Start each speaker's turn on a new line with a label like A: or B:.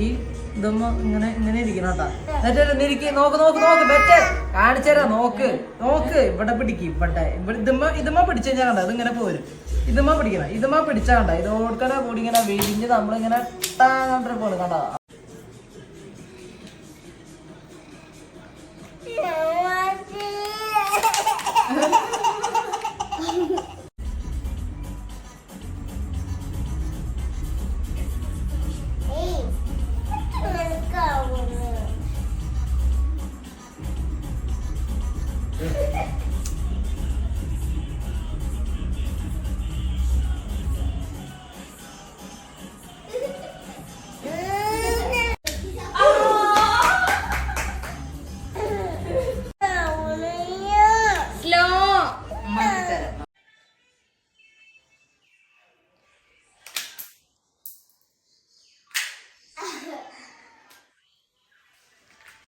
A: ഈ ഇതൊന്നും ഇങ്ങനെ ഇങ്ങനെ ഇരിക്കണം കേട്ടാ. എന്നിട്ട് നോക്ക് നോക്ക് നോക്ക് ബെറ്റർ കാണിച്ചേരാ നോക്ക്. നോക്ക് ഇവിടെ പിടിക്കും ഇവിടെ. ഇവിടെ ഇതുമ്മ ഇതുമ്മ പിടിച്ചു കഴിഞ്ഞാൽ കണ്ട? ഇതിങ്ങനെ പോരും. ഇതുമ്മ പിടിക്കണം ഇതുമ്മ പിടിച്ചാ കണ്ട? ഇത് ഓടുക്കണ കൂടി ഇങ്ങനെ വിരിഞ്ഞ് നമ്മളിങ്ങനെ ടാങ്ങോട്ട് പോകണം കണ്ട? Yeah.